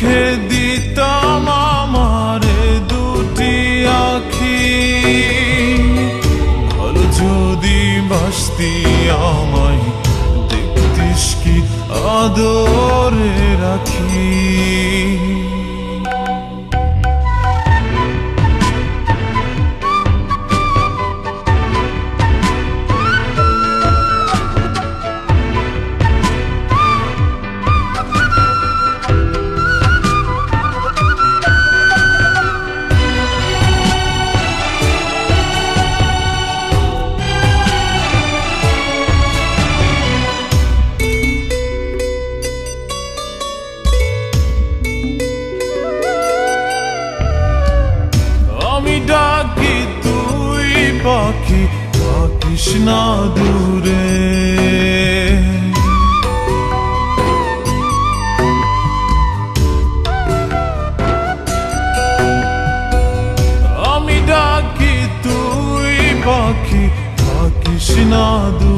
লিখে দিতাম আমার দুটি আখি। ভালো যদি বাসতি পাখি কৃষ্ণা দূরে। আমি ডাকি তুই পাখি কৃষ্ণা দূরে।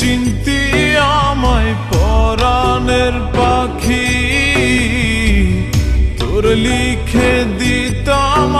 চিন্তি আমায় পরাণের পাখি। তোর লিখে দিতাম